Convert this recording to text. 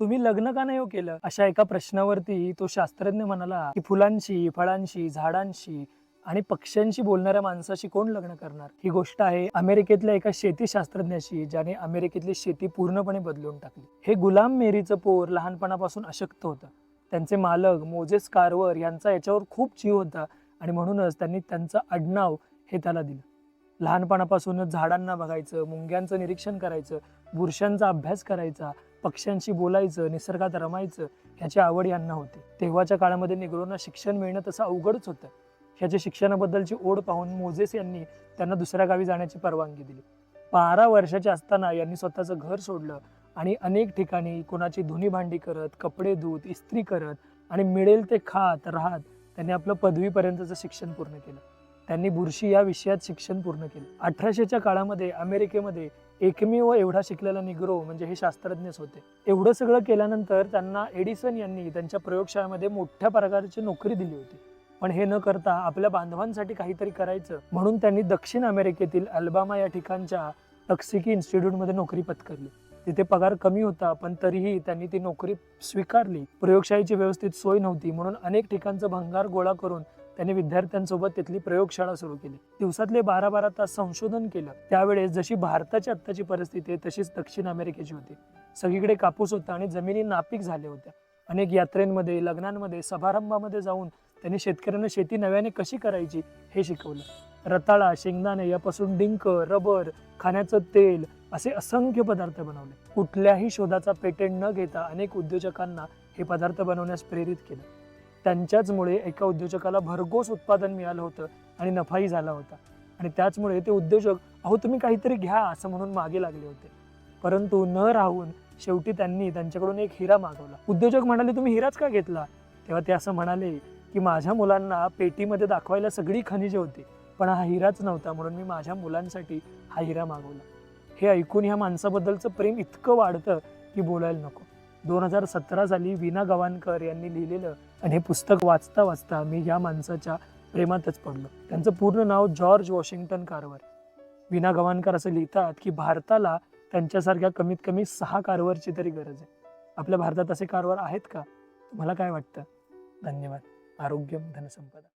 तुम्ही लग्न का नाही हो केलं? अशा एका प्रश्नावरती तो शास्त्रज्ञ म्हणाला की फुलांशी फळांशी झाडांशी आणि पक्ष्यांशी बोलणाऱ्या माणसाशी कोण लग्न करणार? ही गोष्ट आहे अमेरिकेतल्या एका शेती शास्त्रज्ञाशी ज्याने अमेरिकेतली शेती पूर्णपणे बदलून टाकली. हे गुलाम मेरीचं पोर लहानपणापासून अशक्त होतं. त्यांचे मालक मोजेस कारवर यांचा याच्यावर खूप जीव होता आणि म्हणूनच त्यांनी त्यांचं आडनाव हे त्याला दिलं. लहानपणापासूनच झाडांना बघायचं मुंग्यांचं निरीक्षण करायचं बुरशांचा अभ्यास करायचा पक्ष्यांशी बोलायचं निसर्गात रमायचं ह्याची आवड यांना होती. तेव्हाच्या काळामध्ये निग्रोंना शिक्षण मिळणं तसं अवघडच होतं. ह्याच्या शिक्षणाबद्दलची ओढ पाहून मोजेस यांनी त्यांना दुसऱ्या गावी जाण्याची परवानगी दिली. बारा वर्षाचे असताना यांनी स्वतःचं घर सोडलं आणि अनेक ठिकाणी कोणाची धुनी भांडी करत कपडे धुत इस्त्री करत आणि मिळेल ते खात राहत त्यांनी आपलं पदवीपर्यंतचं शिक्षण पूर्ण केलं. त्यांनी बुरशी या विषयात शिक्षण पूर्ण केले. अठराशेच्या काळामध्ये अमेरिकेमध्ये एकमेव एवढा शिकलेला निग्रो म्हणजे हे शास्त्रज्ञच होते. एवढं सगळं केल्यानंतर त्यांना एडिसन यांनी त्यांच्या प्रयोगशाळेमध्ये मोठ्या प्रकारची नोकरी दिली होती. पण हे न करता आपल्या बांधवांसाठी काहीतरी करायचं म्हणून त्यांनी दक्षिण अमेरिकेतील अल्बामा या ठिकाणच्या टक्सिकी इन्स्टिट्यूटमध्ये नोकरी पत्करली. तिथे पगार कमी होता पण तरीही त्यांनी ती नोकरी स्वीकारली. प्रयोगशाळेची व्यवस्थित सोय नव्हती म्हणून अनेक ठिकाणचं भंगार गोळा करून त्यांनी विद्यार्थ्यांसोबत तिथली प्रयोगशाळा सुरू केली. दिवसातले बारा बारा तास संशोधन केलं. त्यावेळेस जशी भारताची आत्ताची परिस्थिती आहे तशीच दक्षिण अमेरिकेची होती. सगळीकडे कापूस होता आणि जमिनी नापीक झाल्या होत्या. अनेक यात्रेंमध्ये लग्नांमध्ये समारंभामध्ये जाऊन त्यांनी शेतकऱ्यांना शेती नव्याने कशी करायची हे शिकवलं. रताळा शेंगदाणे यापासून डिंक रबर खाण्याचं तेल असे असंख्य पदार्थ बनवले. कुठल्याही शोधाचा पेटेंट न घेता अनेक उद्योजकांना हे पदार्थ बनवण्यास प्रेरित केलं. त्यांच्याचमुळे एका उद्योजकाला भरघोस उत्पादन मिळालं होतं आणि नफाही झाला होता. आणि त्याचमुळे ते उद्योजक अहो तुम्ही काहीतरी घ्या असं म्हणून मागे लागले होते. परंतु न राहून शेवटी त्यांनी त्यांच्याकडून एक हिरा मागवला. उद्योजक म्हणाले तुम्ही हिराच का घेतला? तेव्हा ते असं म्हणाले की माझ्या मुलांना पेटीमध्ये दाखवायला सगळी खनिजे होती पण हा हिराच नव्हता म्हणून मी माझ्या मुलांसाठी हा हिरा मागवला. हे ऐकून ह्या माणसाबद्दलचं प्रेम इतकं वाढतं की बोलायला नको. दोन हजार सतरा साली वीना गवाणकर यांनी लिहिलेलं आणि हे पुस्तक वाचता वाचता मी या माणसाच्या प्रेमातच पडलो. त्यांचं पूर्ण नाव जॉर्ज वॉशिंग्टन कारवर. वीना गवाणकर असं लिहितात की भारताला त्यांच्यासारख्या कमीत कमी सहा कारवरची तरी गरज आहे. आपल्या भारतात असे कारवार आहेत का? तुम्हाला काय वाटतं? धन्यवाद. आरोग्यम धनसंपदा.